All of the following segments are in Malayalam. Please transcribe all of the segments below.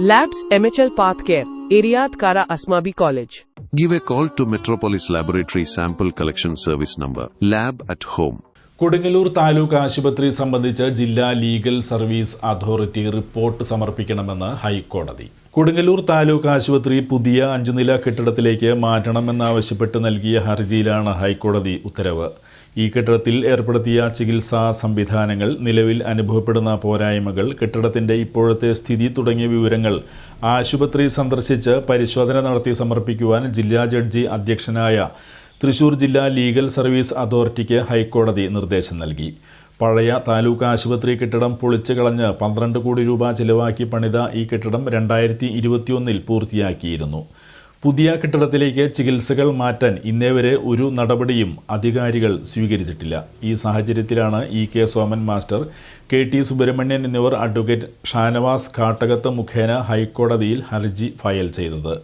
Labs MHL Path Care, Iriad Kara Asmabi College. Give a call to Metropolis Laboratory Sample Collection Service number lab at home. Kodungallur taluk ആശുപത്രി സംബന്ധിച്ച് ജില്ലാ ലീഗൽ സർവീസ് അതോറിറ്റി റിപ്പോർട്ട് സമർപ്പിക്കണമെന്ന് ഹൈക്കോടതി കൊടുങ്ങല്ലൂർ താലൂക്ക് ആശുപത്രി പുതിയ അഞ്ചുനില കെട്ടിടത്തിലേക്ക് മാറ്റണമെന്നാവശ്യപ്പെട്ട് നൽകിയ ഹർജിയിലാണ് ഹൈക്കോടതി ഉത്തരവ് ഈ കെട്ടിടത്തിൽ ഏർപ്പെടുത്തിയ ചികിത്സാ സംവിധാനങ്ങൾ നിലവിൽ അനുഭവപ്പെടുന്ന പോരായ്മകൾ കെട്ടിടത്തിന്റെ ഇപ്പോഴത്തെ സ്ഥിതി തുടങ്ങിയ വിവരങ്ങൾ ആശുപത്രി സന്ദർശിച്ച് പരിശോധന നടത്തി സമർപ്പിക്കുവാൻ ജില്ലാ ജഡ്ജി അധ്യക്ഷനായ തൃശൂർ ജില്ലാ ലീഗൽ സർവീസ് അതോറിറ്റിക്ക് ഹൈക്കോടതി നിർദ്ദേശം നൽകി. പഴയ താലൂക്ക് ആശുപത്രി കെട്ടിടം പൊളിച്ചു കളഞ്ഞ് പന്ത്രണ്ട് കോടി രൂപ ചിലവാക്കി പണിത ഈ കെട്ടിടം രണ്ടായിരത്തി ഇരുപത്തിയൊന്നിൽ പൂർത്തിയാക്കിയിരുന്നു. പുതിയ കെട്ടിടത്തിലേക്ക് ചികിത്സകൾ മാറ്റാൻ ഇന്നേ വരെ ഒരു നടപടിയും അധികാരികൾ സ്വീകരിച്ചിട്ടില്ല. ഈ സാഹചര്യത്തിലാണ് E K Soman master K T Subrahmanian എന്നിവർ അഡ്വക്കേറ്റ് ഷാനവാസ് കാട്ടകത്ത് മുഖേന ഹൈക്കോടതിയിൽ ഹർജി ഫയൽ ചെയ്തത്.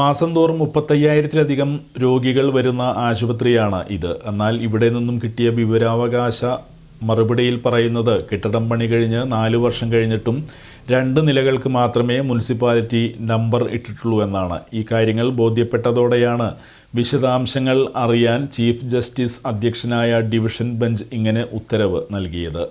മാസം തോറും മുപ്പത്തയ്യായിരത്തിലധികം രോഗികൾ വരുന്ന ആശുപത്രിയാണ് ഇത്. എന്നാൽ ഇവിടെ നിന്നും കിട്ടിയ വിവരാവകാശ മറുപടിയിൽ പറയുന്നത് കെട്ടിടം പണി കഴിഞ്ഞ് നാലു വർഷം കഴിഞ്ഞിട്ടും രണ്ട് നിലകൾക്ക് മാത്രമേ മുനിസിപ്പാലിറ്റി നമ്പർ ഇട്ടിട്ടുള്ളൂ എന്നാണ് ഈ കാര്യങ്ങൾ ബോധ്യപ്പെട്ടതോടെയാണ് വിശദാംശങ്ങൾ അറിയാൻ ചീഫ് ജസ്റ്റിസ് അധ്യക്ഷനായ ഡിവിഷൻ ബെഞ്ച് ഇങ്ങനെ ഉത്തരവ് നൽകിയത്.